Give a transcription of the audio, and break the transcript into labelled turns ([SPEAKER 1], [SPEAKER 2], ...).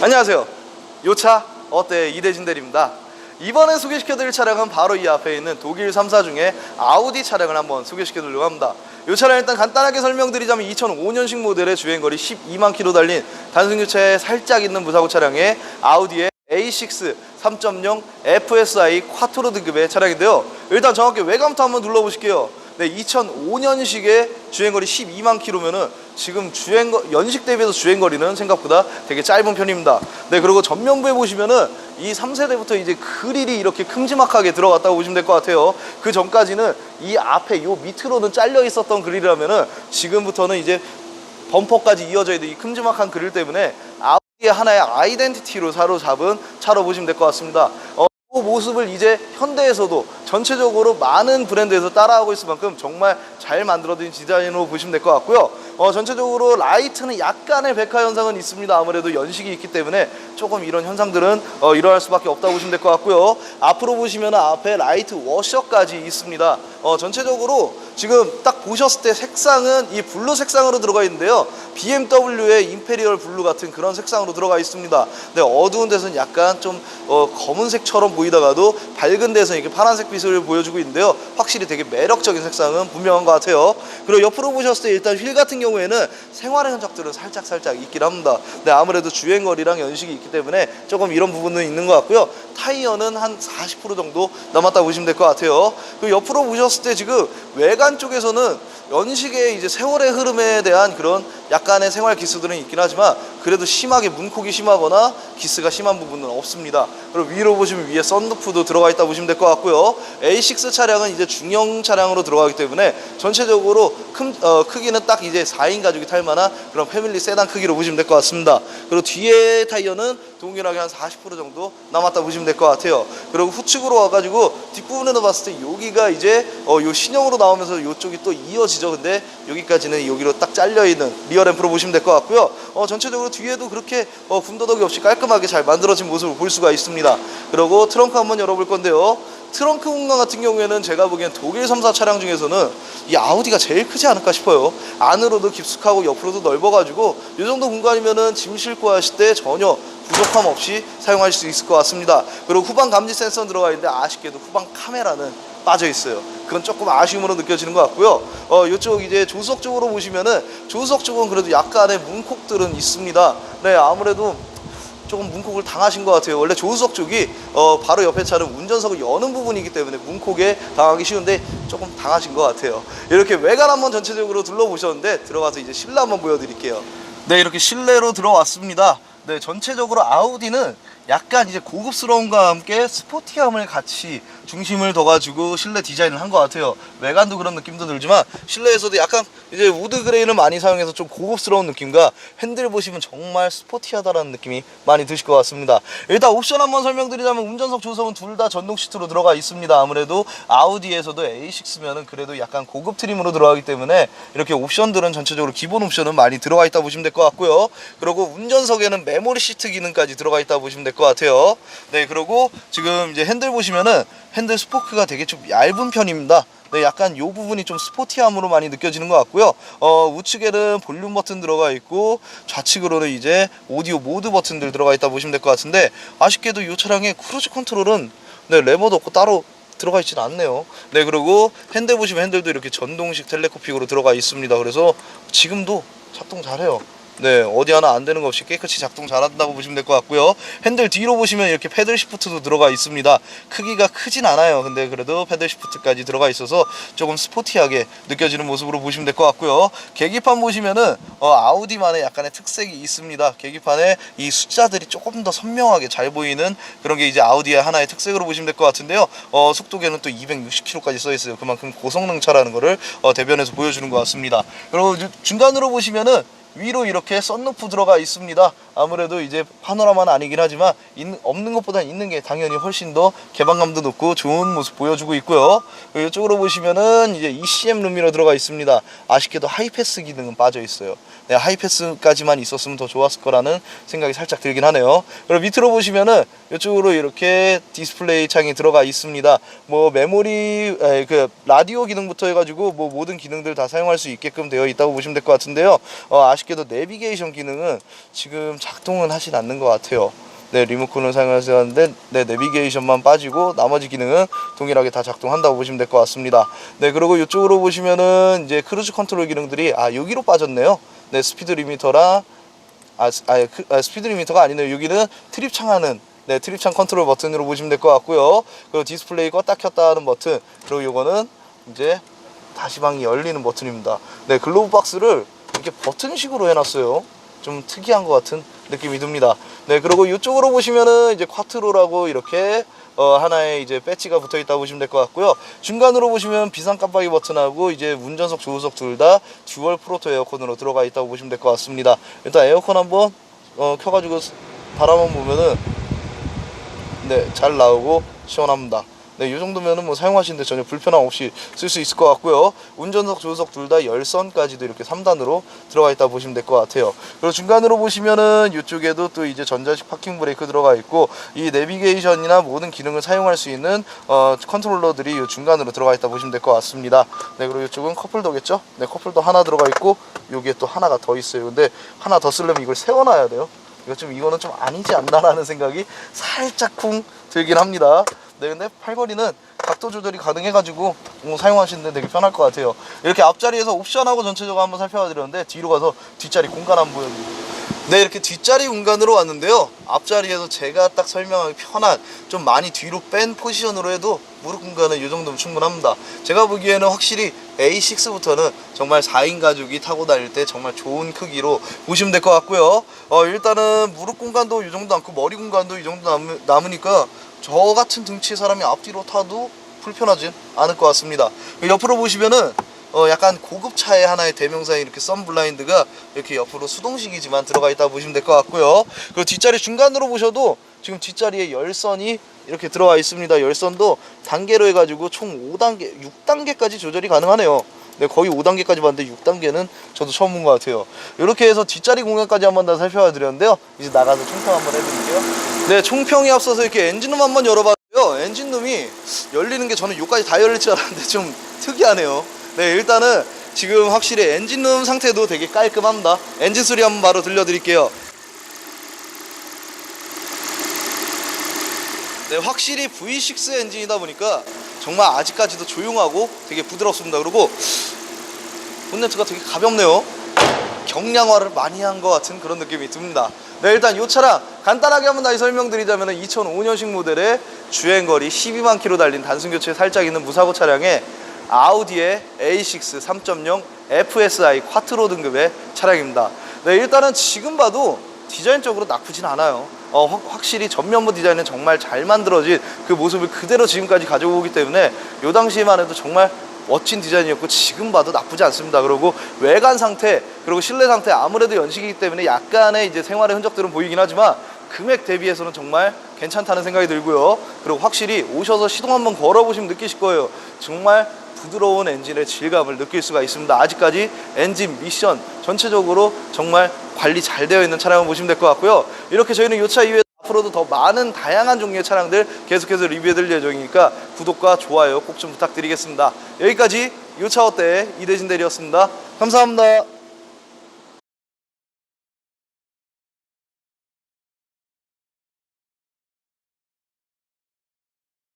[SPEAKER 1] 안녕하세요. 요차 어때 이대진 대리입니다. 이번에 소개시켜드릴 차량은 바로 이 앞에 있는 독일 3사 중에 아우디 차량을 한번 소개시켜드리려고 합니다. 이 차량 일단 간단하게 설명드리자면 2005년식 모델의 주행거리 12만 킬로 달린 단순교체에 살짝 있는 무사고 차량의 아우디의 A6 3.0 FSI 쿼트로 등급의 차량인데요. 일단 정확히 외관부터 한번 눌러보실게요. 네, 2005년식의 주행거리 12만 킬로면은 지금 주행 연식 대비해서 주행거리는 생각보다 되게 짧은 편입니다. 네, 그리고 전면부에 보시면은 이 3세대부터 이제 그릴이 이렇게 큼지막하게 들어갔다고 보시면 될 것 같아요. 그 전까지는 이 앞에 요 밑으로는 잘려 있었던 그릴이라면은 지금부터는 이제 범퍼까지 이어져 있는 이 큼지막한 그릴 때문에 아우디의 하나의 아이덴티티로 사로잡은 차로 보시면 될 것 같습니다. 어, 그 모습을 이제 현대에서도 전체적으로 많은 브랜드에서 따라하고 있을 만큼 정말 잘 만들어진 디자인으로 보시면 될 것 같고요. 어, 전체적으로 라이트는 약간의 백화 현상은 있습니다. 아무래도 연식이 있기 때문에 조금 이런 현상들은 어, 일어날 수밖에 없다고 보시면 될 것 같고요. 앞으로 보시면 앞에 라이트 워셔까지 있습니다. 어, 전체적으로 지금 딱 보셨을 때 색상은 이 블루 색상으로 들어가 있는데요. BMW의 임페리얼 블루 같은 그런 색상으로 들어가 있습니다. 네, 어두운 데서는 약간 좀 어, 검은색처럼 보이 다가도 밝은 데서는 이렇게 파란색 빛을 보여주고 있는데요. 확실히 되게 매력적인 색상은 분명한 것 같아요. 그리고 옆으로 보셨을 때 일단 휠 같은 경우에는 생활의 흔적들은 살짝 살짝 있긴 합니다. 네, 아무래도 주행거리랑 연식이 있기 때문에 조금 이런 부분은 있는 것 같고요. 타이어는 한 40% 정도 남았다고 보시면 될 것 같아요. 그리고 옆으로 보셨을 때 지금 외관 쪽에서는 연식의 이제 세월의 흐름에 대한 그런 약간의 생활 기스들은 있긴 하지만 그래도 심하게 문콕이 심하거나 기스가 심한 부분은 없습니다. 그리고 위로 보시면 위에 썬루프도 들어가 있다 보시면 될 것 같고요. A6 차량은 이제 중형 차량으로 들어가기 때문에 전체적으로 큰, 어, 크기는 딱 이제 4인 가족이 탈 만한 그런 패밀리 세단 크기로 보시면 될 것 같습니다. 그리고 뒤에 타이어는 동일하게 한 40% 정도 남았다 보시면 될 것 같아요. 그리고 후측으로 와가지고 뒷부분에서 봤을 때 여기가 이제 어, 요 신형으로 나오면서 이쪽이 또 이어지죠. 근데 여기까지는 여기로 딱 잘려 있는 리어 램프로 보시면 될 것 같고요. 어, 전체적으로 뒤에도 그렇게 어, 군더더기 없이 깔끔하게 잘 만들어진 모습을 볼 수가 있습니다. 그리고 트렁크 한번 열어볼 건데요. 트렁크 공간 같은 경우에는 제가 보기엔 독일 3사 차량 중에서는 이 아우디가 제일 크지 않을까 싶어요. 안으로도 깊숙하고 옆으로도 넓어가지고 이 정도 공간이면은 짐 싣고 하실 때 전혀 부족함 없이 사용할 수 있을 것 같습니다. 그리고 후방 감지 센서 들어가 있는데 아쉽게도 후방 카메라는 빠져 있어요. 그건 조금 아쉬움으로 느껴지는 것 같고요. 어, 이쪽 이제 조수석 쪽으로 보시면은 조수석 쪽은 그래도 약간의 문콕들은 있습니다. 네, 아무래도 조금 문콕을 당하신 것 같아요. 원래 조수석 쪽이 어, 바로 옆에 차는 운전석을 여는 부분이기 때문에 문콕에 당하기 쉬운데 조금 당하신 것 같아요. 이렇게 외관 한번 전체적으로 둘러보셨는데 들어가서 이제 실내 한번 보여드릴게요. 네, 이렇게 실내로 들어왔습니다. 네, 전체적으로 아우디는 약간 이제 고급스러움과 함께 스포티함을 같이 중심을 둬가지고 실내 디자인을 한 것 같아요. 외관도 그런 느낌도 들지만 실내에서도 약간 이제 우드 그레이를 많이 사용해서 좀 고급스러운 느낌과 핸들 보시면 정말 스포티하다라는 느낌이 많이 드실 것 같습니다. 일단 옵션 한번 설명드리자면 운전석 조석은 둘 다 전동 시트로 들어가 있습니다. 아무래도 아우디에서도 A6면은 그래도 약간 고급 트림으로 들어가기 때문에 이렇게 옵션들은 전체적으로 기본 옵션은 많이 들어가 있다 보시면 될 것 같고요. 그리고 운전석에는 메모리 시트 기능까지 들어가 있다 보시면 될 것 같아요. 네, 그리고 지금 이제 핸들 보시면은 핸들 스포크가 되게 좀 얇은 편입니다. 네, 약간 요 부분이 좀 스포티함으로 많이 느껴지는 것 같고요. 어, 우측에는 볼륨 버튼 들어가 있고 좌측으로는 이제 오디오 모드 버튼들 들어가 있다 보시면 될 것 같은데 아쉽게도 이 차량의 크루즈 컨트롤은 네, 레버도 없고 따로 들어가 있지는 않네요. 네, 그리고 핸들 보시면 핸들도 이렇게 전동식 텔레코픽으로 들어가 있습니다. 그래서 지금도 작동 잘해요. 네, 어디 하나 안 되는 거 없이 깨끗이 작동 잘한다고 보시면 될 것 같고요. 핸들 뒤로 보시면 이렇게 패들 시프트도 들어가 있습니다. 크기가 크진 않아요. 근데 그래도 패들 시프트까지 들어가 있어서 조금 스포티하게 느껴지는 모습으로 보시면 될 것 같고요. 계기판 보시면은 어, 아우디만의 약간의 특색이 있습니다. 계기판에 이 숫자들이 조금 더 선명하게 잘 보이는 그런 게 이제 아우디의 하나의 특색으로 보시면 될 것 같은데요. 어, 속도계는 또 260km까지 써 있어요. 그만큼 고성능 차라는 거를 어, 대변해서 보여주는 것 같습니다. 그리고 중간으로 보시면은 위로 이렇게 썬루프 들어가 있습니다. 아무래도 이제 파노라마는 아니긴 하지만 있는, 없는 것보다 있는 게 당연히 훨씬 더 개방감도 높고 좋은 모습 보여주고 있고요. 이쪽으로 보시면은 이제 ECM 룸미러 들어가 있습니다. 아쉽게도 하이패스 기능은 빠져 있어요. 네, 하이패스까지만 있었으면 더 좋았을 거라는 생각이 살짝 들긴 하네요. 그리고 밑으로 보시면은 이쪽으로 이렇게 디스플레이 창이 들어가 있습니다. 뭐 메모리, 에, 그 라디오 기능부터 해가지고 뭐 모든 기능들 다 사용할 수 있게끔 되어 있다고 보시면 될 것 같은데요. 어, 아쉽 아쉽게도 내비게이션 기능은 지금 작동은 하진 않는 것 같아요. 네, 리모컨을 사용하셔야 하는데 네, 내비게이션만 빠지고 나머지 기능은 동일하게 다 작동한다고 보시면 될 것 같습니다. 네, 그리고 이쪽으로 보시면은 이제 크루즈 컨트롤 기능들이 아, 여기로 빠졌네요. 네, 스피드 리미터랑 아, 스- 아, 그, 아 스피드 리미터가 아니네요. 여기는 트립 창 하는 네, 트립 창 컨트롤 버튼으로 보시면 될 것 같고요. 그리고 디스플레이 껐다 켰다 하는 버튼. 그리고 이거는 이제 다시 방이 열리는 버튼입니다. 네, 글로브 박스를 이렇게 버튼식으로 해놨어요. 좀 특이한 것 같은 느낌이 듭니다. 네, 그리고 이쪽으로 보시면은 이제 쿼트로라고 이렇게 어, 하나의 이제 배지가 붙어 있다고 보시면 될 것 같고요. 중간으로 보시면 비상 깜빡이 버튼하고 이제 운전석, 조수석 둘 다 듀얼 프로토 에어컨으로 들어가 있다고 보시면 될 것 같습니다. 일단 에어컨 한번 어, 켜가지고 바람만 보면은 네, 잘 나오고 시원합니다. 네, 이 정도면은 뭐 사용하시는데 전혀 불편함 없이 쓸 수 있을 것 같고요. 운전석, 조수석 둘 다 열선까지도 이렇게 3단으로 들어가 있다 보시면 될 것 같아요. 그리고 중간으로 보시면은 이쪽에도 또 이제 전자식 파킹 브레이크 들어가 있고 이 내비게이션이나 모든 기능을 사용할 수 있는 어, 컨트롤러들이 이 중간으로 들어가 있다 보시면 될 것 같습니다. 네, 그리고 이쪽은 컵홀더겠죠? 네, 컵홀더 하나 들어가 있고 여기에 또 하나가 더 있어요. 근데 하나 더 쓰려면 이걸 세워놔야 돼요. 이거 좀 이거는 좀 아니지 않나라는 생각이 살짝쿵 들긴 합니다. 네, 근데 팔걸이는 각도 조절이 가능해가지고 뭐 사용하시는데 되게 편할 것 같아요. 이렇게 앞자리에서 옵션하고 전체적으로 한번 살펴드렸는데 뒤로 가서 뒷자리 공간 한번 보여드릴게요. 네, 이렇게 뒷자리 공간으로 왔는데요. 앞자리에서 제가 딱 설명하기 편한 좀 많이 뒤로 뺀 포지션으로 해도 무릎 공간은 이 정도면 충분합니다. 제가 보기에는 확실히 A6부터는 정말 4인 가족이 타고 다닐 때 정말 좋은 크기로 보시면 될 것 같고요. 어, 일단은 무릎 공간도 이 정도 남고 머리 공간도 이 정도 남, 남으니까 저 같은 등치의 사람이 앞뒤로 타도 불편하진 않을 것 같습니다. 옆으로 보시면은 어 약간 고급 차의 하나의 대명사인 이렇게 썬 블라인드가 이렇게 옆으로 수동식이지만 들어가 있다 보시면 될 것 같고요. 그리고 뒷자리 중간으로 보셔도 지금 뒷자리에 열선이 이렇게 들어가 있습니다. 열선도 단계로 해가지고 총 5단계, 6단계까지 조절이 가능하네요. 네, 거의 5단계까지 봤는데 6단계는 저도 처음 본 것 같아요. 이렇게 해서 뒷자리 공간까지 한번 다 살펴봐 드렸는데요. 이제 나가서 총평 한번 해드릴게요. 네, 총평이 앞서서 이렇게 엔진룸 한번 열어봤고요. 엔진룸이 열리는 게 저는 여기까지 다 열릴 줄 알았는데 좀 특이하네요. 네, 일단은 지금 확실히 엔진룸 상태도 되게 깔끔합니다. 엔진 소리 한번 바로 들려드릴게요. 네, 확실히 V6 엔진이다 보니까 정말 아직까지도 조용하고 되게 부드럽습니다. 그리고 본네트가 되게 가볍네요. 경량화를 많이 한 것 같은 그런 느낌이 듭니다. 네, 일단 이 차량 간단하게 한번 다시 설명드리자면 2005년식 모델의 주행거리 12만 킬로 달린 단순 교체 살짝 있는 무사고 차량에 아우디의 A6 3.0 FSI 쿼트로 등급의 차량입니다. 네, 일단은 지금 봐도 디자인적으로 나쁘진 않아요. 어, 확, 확실히 전면부 디자인은 정말 잘 만들어진 그 모습을 그대로 지금까지 가지고 오기 때문에 요 당시에만 해도 정말 멋진 디자인이었고 지금 봐도 나쁘지 않습니다. 그리고 외관 상태 그리고 실내 상태 아무래도 연식이기 때문에 약간의 이제 생활의 흔적들은 보이긴 하지만 금액 대비해서는 정말 괜찮다는 생각이 들고요. 그리고 확실히 오셔서 시동 한번 걸어보시면 느끼실 거예요. 정말 부드러운 엔진의 질감을 느낄 수가 있습니다. 아직까지 엔진 미션 전체적으로 정말 관리 잘 되어 있는 차량을 보시면 될 것 같고요. 이렇게 저희는 이 차 이외에 앞으로도 더 많은 다양한 종류의 차량들 계속해서 리뷰해드릴 예정이니까 구독과 좋아요 꼭 좀 부탁드리겠습니다. 여기까지 이차 어때 이대진 대리였습니다. 감사합니다.